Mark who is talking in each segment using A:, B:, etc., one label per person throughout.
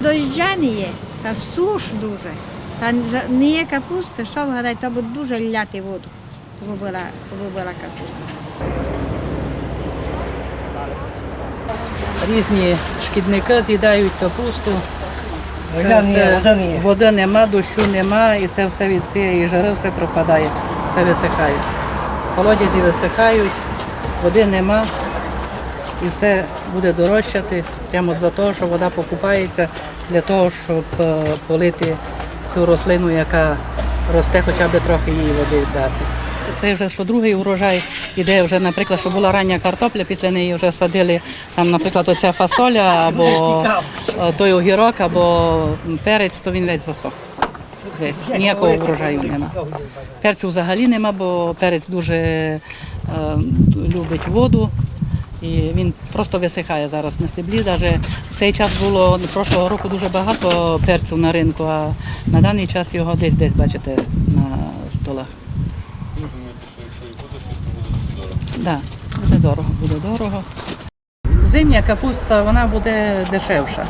A: Доща не є, та суш дуже. Та не є капусти, що вгадай, то буде дуже ляти воду, щоб була капуста.
B: Різні шкідники з'їдають капусту. Це
C: Вода не вода не є.
B: води нема, дощу нема, і це все від цієї жари все пропадає, все висихає. Колодязі висихають, води нема, і все буде дорожчати прямо за того, що вода покупається для того, щоб е, полити цю рослину, яка росте, хоча б трохи їй води дати. Це вже що другий урожай іде вже, наприклад, що була рання картопля, після неї вже садили там, наприклад, оця фасоля або е, той огірок, або перець, то він весь засох. Весь ніякого врожаю нема. Перцю взагалі нема, бо перець дуже е, любить воду. І він просто висихає зараз на стеблі. Даже в цей час було прошлого року дуже багато перцю на ринку, а на даний час його десь десь бачите на столах.
D: Ви думаєте, що якщо і буде щось, то буде дуже дорого?
B: Так, буде дорого, буде дорого. Зимня капуста вона буде дешевша.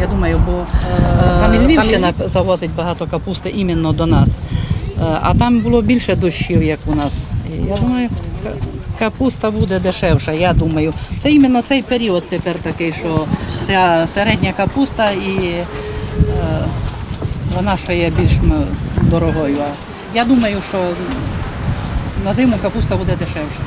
B: Я думаю, бо е, там і Львівщина завозить багато капусти іменно до нас. Е, А там було більше дощів, як у нас. І я думаю, капуста буде дешевша, я думаю. Це іменно цей період тепер такий, що ця середня капуста і е, вона ще є більш дорогою. Я думаю, що на зиму капуста буде дешевша.